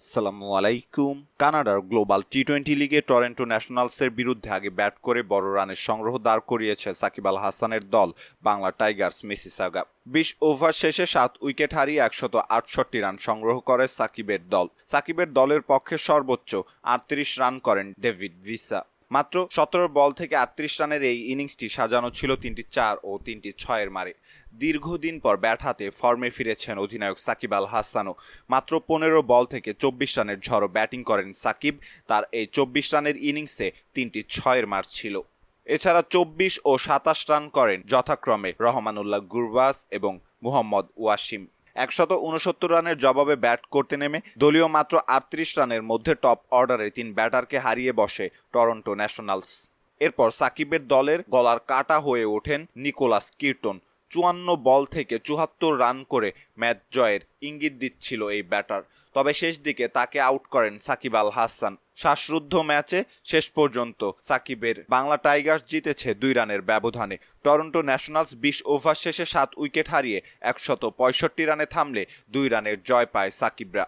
আসসালামু আলাইকুম। কানাডার গ্লোবাল টি টোয়েন্টি লিগে টরেন্টো ন্যাশনালসের বিরুদ্ধে আগে ব্যাট করে বড় রানের সংগ্রহ দাঁড় করিয়েছে সাকিব আল হাসানের দল, বাংলা টাইগার্স মিসিসাগা বিশ ওভার শেষে সাত উইকেট হারিয়ে একশত আটষট্টি রান সংগ্রহ করে সাকিবের দল। সাকিবের দলের পক্ষে সর্বোচ্চ আটত্রিশ রান করেন ডেভিড ভিসা। মাত্র সতেরো বল থেকে আটত্রিশ রানের এই ইনিংসটি সাজানো ছিল তিনটি চার ও তিনটি ছয়ের মারে। দীর্ঘদিন পর ব্যাট হাতে ফর্মে ফিরেছেন অধিনায়ক সাকিব আল হাসানও। মাত্র পনেরো বল থেকে চব্বিশ রানের ঝড়ো ব্যাটিং করেন সাকিব। তার এই চব্বিশ রানের ইনিংসে তিনটি ছয়ের মার ছিল। এছাড়া চব্বিশ ও সাতাশ রান করেন যথাক্রমে রহমানুল্লাহ গুরবাস এবং মুহম্মদ ওয়াসিম। একশত উনসত্তর রানের জবাবে ব্যাট করতে নেমে দলীয় মাত্র আটত্রিশ রানের মধ্যে টপ অর্ডারে তিন ব্যাটারকে হারিয়ে বসে টরন্টো ন্যাশনালস। এরপর সাকিবের দলের গলার কাটা হয়ে ওঠেন নিকোলাস কির্টন। চুয়ান্ন বল থেকে চুহাত্তর রান করে ম্যাচ জয়ের ইঙ্গিত দিচ্ছিল এই ব্যাটার। তবে শেষ দিকে তাকে আউট করেন সাকিব আল হাসান। শ্বাসরুদ্ধ ম্যাচে শেষ পর্যন্ত সাকিবের বাংলা টাইগার্স জিতেছে দুই রানের ব্যবধানে। টরন্টো ন্যাশনালস বিশ ওভার শেষে সাত উইকেট হারিয়ে একশত পঁয়ষট্টি রানে থামলে দুই রানের জয় পায় সাকিবরা।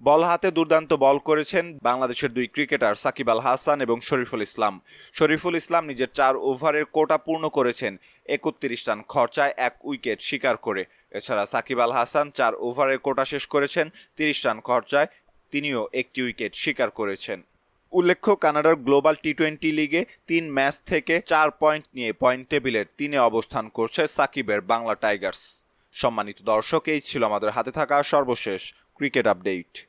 বল হাতে দুর্দান্ত বল করেছেন বাংলাদেশের দুই ক্রিকেটার সাকিব আল হাসান এবং শরীফুল ইসলাম। শরীফুল ইসলাম নিজের চার ওভারের কোটা পূর্ণ করেছেন, একত্রিশ রান খরচায় এক উইকেট শিকার করে। এছাড়া সাকিব আল হাসান চার ওভারের কোটা শেষ করেছেন, তিরিশ রান খরচায় তিনিও একটি উইকেট শিকার করেছেন। উল্লেখ্য, কানাডার গ্লোবাল টি টোয়েন্টি লিগে তিন ম্যাচ থেকে চার পয়েন্ট নিয়ে পয়েন্ট টেবিলের তিনে অবস্থান করছে সাকিবের বাংলা টাইগার্স। সম্মানিত দর্শক, এই ছিল আমাদের হাতে থাকা সর্বশেষ cricket update.